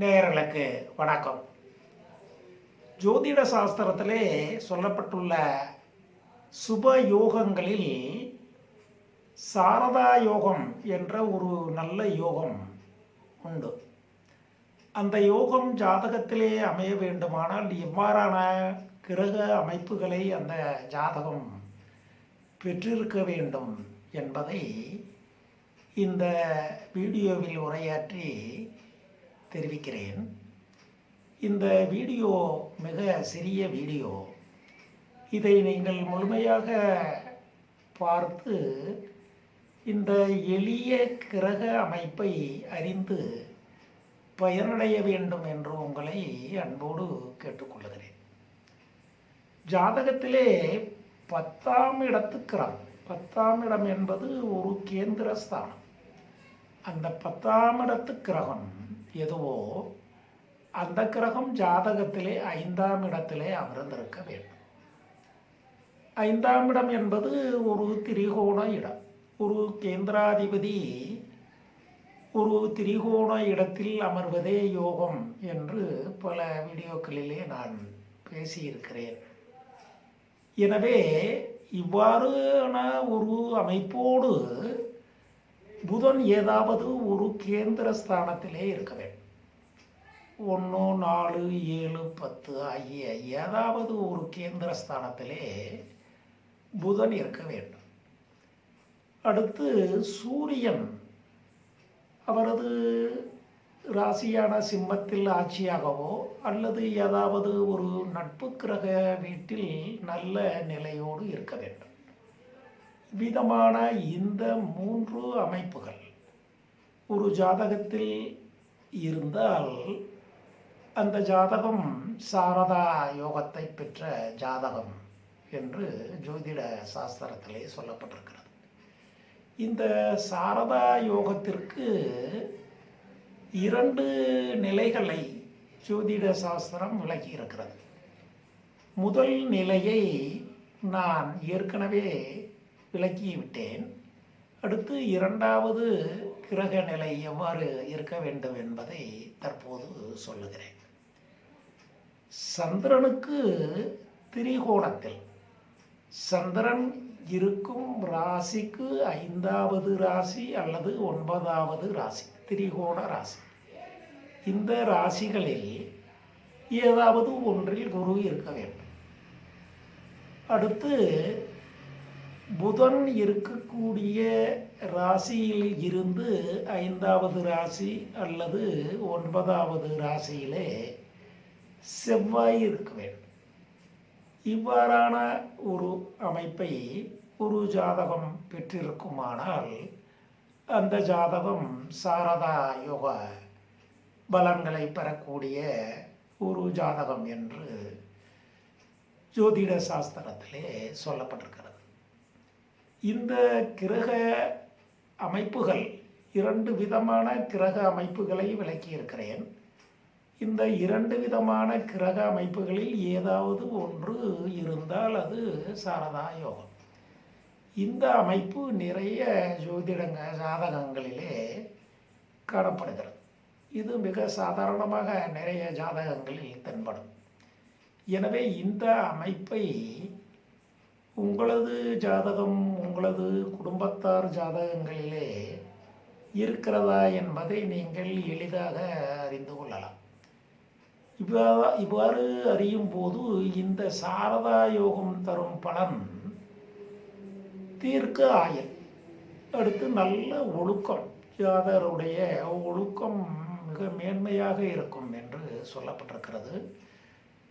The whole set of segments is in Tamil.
நேயர்களுக்கு வணக்கம். ஜோதிட சாஸ்திரத்திலே சொல்லப்பட்டுள்ள சுப யோகங்களில் சாரதா யோகம் என்ற ஒரு நல்ல யோகம் உண்டு. அந்த யோகம் ஜாதகத்திலே அமைய வேண்டுமானால் எவ்வாறான கிரக அமைப்புகளை அந்த ஜாதகம் பெற்றிருக்க வேண்டும் என்பதை இந்த வீடியோவில் உரையாற்றி தெரிவிக்கிறேன். இந்த வீடியோ மிக சிறிய வீடியோ. இதை நீங்கள் முழுமையாக பார்த்து இந்த எளிய கிரக அமைப்பை அறிந்து பயனடைய வேண்டும் என்று உங்களை அன்போடு கேட்டுக்கொள்கிறேன். ஜாதகத்திலே பத்தாம் இடத்துக்கிறம் பத்தாம் இடம் என்பது ஒரு கேந்திர ஸ்தானம் அந்த பத்தாம் இடத்து கிரகம் எதுவோ அந்த கிரகம் ஜாதகத்திலே ஐந்தாம் இடத்திலே அமர்ந்திருக்க வேண்டும். ஐந்தாம் இடம் என்பது ஒரு திரிகோண இடம். ஒரு கேந்திராதிபதி ஒரு திரிகோண இடத்தில் அமர்வதே யோகம் என்று பல வீடியோக்களிலே நான் பேசியிருக்கிறேன். எனவே இவ்வாறான ஒரு அமைப்போடு புதன் ஏதாவது ஒரு கேந்திர ஸ்தானத்திலே இருக்க வேண்டும். ஒன்று நாலு ஏழு பத்து ஆகிய ஏதாவது ஒரு கேந்திர ஸ்தானத்திலே புதன் இருக்க வேண்டும். அடுத்து சூரியன். அவரது ராசியான சிம்மத்தில் ஆட்சியாகவோ அல்லது ஏதாவது ஒரு நட்பு கிரக வீட்டில் நல்ல நிலையோடு இருக்க வேண்டும். விதமான இந்த மூன்று அமைப்புகள் ஒரு ஜாதகத்தில் இருந்தால் அந்த ஜாதகம் சாரதா யோகத்தை பெற்ற ஜாதகம் என்று ஜோதிட சாஸ்திரத்திலே சொல்லப்பட்டிருக்கிறது. இந்த சாரதா யோகத்திற்கு இரண்டு நிலைகளை ஜோதிட சாஸ்திரம் விளக்கி இருக்கிறது. முதல் நிலையை நான் ஏற்கனவே விளக்கிவிட்டேன். அடுத்து இரண்டாவது கிரக நிலை எவ்வாறு இருக்க வேண்டும் என்பதை தற்போது சொல்லுகிறேன். சந்திரனுக்கு திரிகோணத்தில் சந்திரன் இருக்கும் ராசிக்கு ஐந்தாவது ராசி அல்லது ஒன்பதாவது ராசி திரிகோண ராசி. இந்த ராசிகளில் ஏதாவது ஒன்றில் குரு இருக்க வேண்டும். அடுத்து புதன் இருக்கக்கூடிய ராசியில் இருந்து ஐந்தாவது ராசி அல்லது ஒன்பதாவது ராசியிலே செவ்வாய் இருக்க வேண்டும். இவ்வாறான ஒரு அமைப்பை ஒரு ஜாதகம் பெற்றிருக்குமானால் அந்த ஜாதகம் சாரதா யோக பலன்களை பெறக்கூடிய ஒரு ஜாதகம் என்று ஜோதிட சாஸ்திரத்திலே சொல்லப்பட்டிருக்கிறது. இந்த கிரக அமைப்புகள் இரண்டு விதமான கிரக அமைப்புகளை விளக்கியிருக்கிறேன். இந்த இரண்டு விதமான கிரக அமைப்புகளில் ஏதாவது ஒன்று இருந்தால் அது சாரதா யோகம். இந்த அமைப்பு நிறைய ஜோதிடங்க ஜாதகங்களிலே காணப்படுகிறது. இது மிக சாதாரணமாக நிறைய ஜாதகங்களில் தென்படும். எனவே இந்த அமைப்பை உங்களது ஜாதகம் உங்களது குடும்பத்தார் ஜாதகங்களிலே இருக்கிறதா என்பதை நீங்கள் எளிதாக அறிந்து கொள்ளலாம். இவ்வா இவ்வாறு அறியும் போது இந்த சாரதா யோகம் தரும் பலன் தீர்க்க ஆயல். அடுத்து நல்ல ஒழுக்கம் ஜாதகருடைய ஒழுக்கம் மிக மேன்மையாக இருக்கும் என்று சொல்லப்பட்டிருக்கிறது.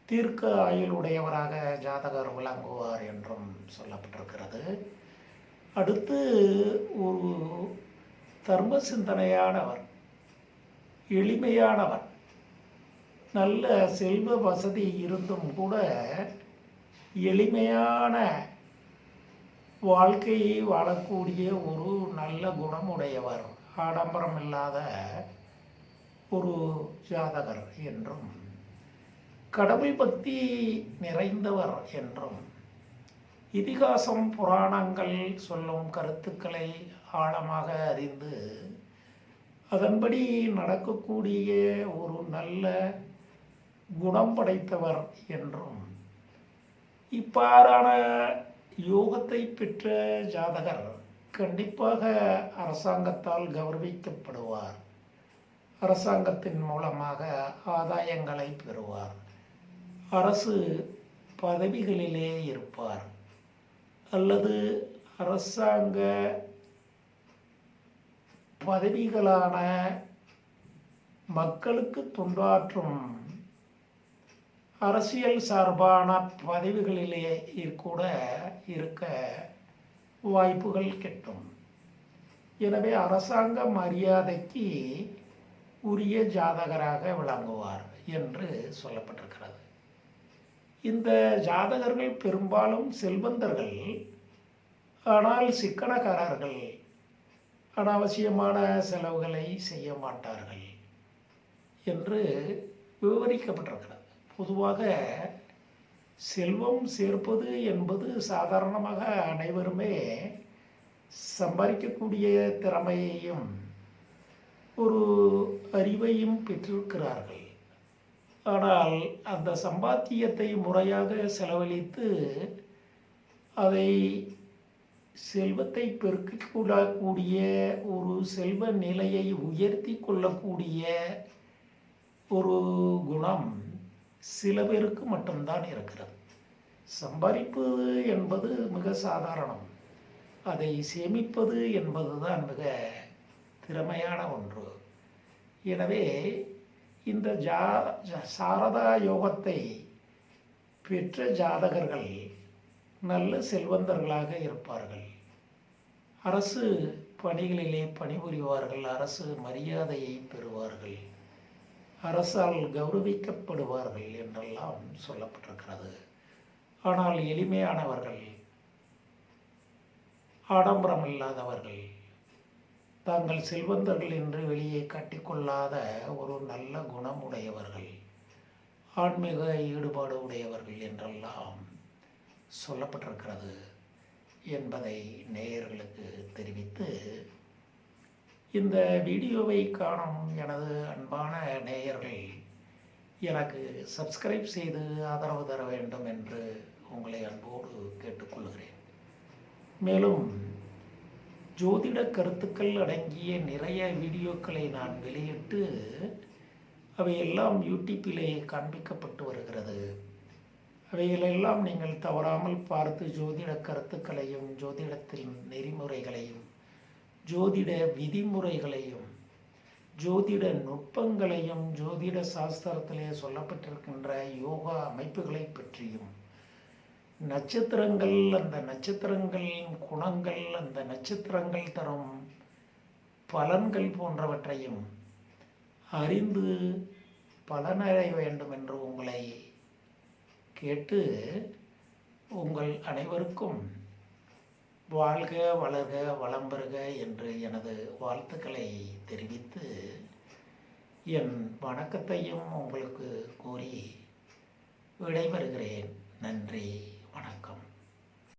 தீர்க்க ஆயுளுடையவராக ஜாதகர் விளங்குவார் என்றும் சொல்லப்பட்டிருக்கிறது. அடுத்து ஒரு தர்ம சிந்தனையானவர் எளிமையானவர் நல்ல செல்வ வசதி இருந்தும் கூட எளிமையான வாழ்க்கையை வாழக்கூடிய ஒரு நல்ல குணமுடையவர் ஆடம்பரம் இல்லாத ஒரு ஜாதகர் என்றும் கடவுள் பக்தி நிறைந்தவர் என்றும் இதிகாசம் புராணங்கள் சொல்லும் கருத்துக்களை ஆழமாக அறிந்து அதன்படி நடக்கக்கூடிய ஒரு நல்ல குணம் படைத்தவர் என்றும் இவ்வாறான யோகத்தை பெற்ற ஜாதகர் கண்டிப்பாக அரசாங்கத்தால் கௌரவிக்கப்படுவார். அரசாங்கத்தின் மூலமாக ஆதாயங்களை பெறுவார். அரசு பதவிகளிலே இருப்பார். அல்லது அரசாங்க பதவிகளான மக்களுக்கு தொண்டாற்றும் அரசியல் சார்பான பதவிகளிலே கூட இருக்க வாய்ப்புகள் கிட்டும். எனவே அரசாங்க மரியாதைக்கு உரிய ஜாதகராக விளங்குவார் என்று சொல்லப்பட்டிருக்கிறது. இந்த ஜாதகர்கள் பெரும்பாலும் செல்வந்தர்கள் ஆனால் சிக்கனக்காரர்கள். அனாவசியமான செலவுகளை செய்ய மாட்டார்கள் என்று விவரிக்கப்பட்டிருக்கிறது. பொதுவாக செல்வம் சேர்ப்பது என்பது சாதாரணமாக அனைவருமே சம்பாதிக்கக்கூடிய திறமையையும் ஒரு அறிவையும் பெற்றிருக்கிறார்கள். ஆனால் அந்த சம்பாத்தியத்தை முறையாக செலவழித்து அதை செல்வத்தை பெருக்கிக் கொள்ளக்கூடிய ஒரு செல்வ நிலையை உயர்த்தி கொள்ளக்கூடிய ஒரு குணம் சில பேருக்கு மட்டும்தான் இருக்கிறது. சம்பாதிப்பது என்பது மிக சாதாரணம். அதை சேமிப்பது என்பதுதான் மிக திறமையான ஒன்று. எனவே இந்த ஜா சாரதா யோகத்தை பெற்ற ஜாதகர்கள் நல்ல செல்வந்தர்களாக இருப்பார்கள். அரசு பணிகளிலே பணிபுரிவார்கள் அரசு மரியாதையை பெறுவார்கள் அரசால் கௌரவிக்கப்படுவார்கள் என்றெல்லாம் சொல்லப்பட்டிருக்கிறது. ஆனால் எளிமையானவர்கள் ஆடம்பரம் இல்லாதவர்கள் தாங்கள் செல்வந்தர்கள் என்று வெளியே காட்டிக்கொள்ளாத ஒரு நல்ல குணம் உடையவர்கள் ஆன்மீக ஈடுபாடு உடையவர்கள் என்றெல்லாம் சொல்லப்பட்டிருக்கிறது என்பதை நேயர்களுக்கு தெரிவித்து இந்த வீடியோவை காணும் எனது அன்பான நேயர்கள் எனக்கு சப்ஸ்கிரைப் செய்து ஆதரவு தர வேண்டும் என்று உங்களை அன்போடு கேட்டுக்கொள்கிறேன். மேலும் ஜோதிட கருத்துக்கள் அடங்கிய நிறைய வீடியோக்களை நான் வெளியிட்டு அவையெல்லாம் யூடியூப்பிலே காண்பிக்கப்பட்டு வருகிறது. அவைகளெல்லாம் நீங்கள் தவறாமல் பார்த்து ஜோதிட கருத்துக்களையும் ஜோதிடத்தின் நெறிமுறைகளையும் ஜோதிட விதிமுறைகளையும் ஜோதிட நுட்பங்களையும் ஜோதிட சாஸ்திரத்திலே சொல்லப்பட்டிருக்கின்ற யோகா அமைப்புகளை பற்றியும் நட்சத்திரங்கள் அந்த நட்சத்திரங்களின் குணங்கள் அந்த நட்சத்திரங்கள் தரும் பலன்கள் போன்றவற்றையும் அறிந்து பலனடைய வேண்டும் என்று உங்களை கேட்டு உங்கள் அனைவருக்கும் வாழ்க வளர்க வளம் பெறுக என்று எனது வாழ்த்துக்களை தெரிவித்து என் வணக்கத்தையும் உங்களுக்கு கூறி விடைபெறுகிறேன். நன்றி. வணக்கம்.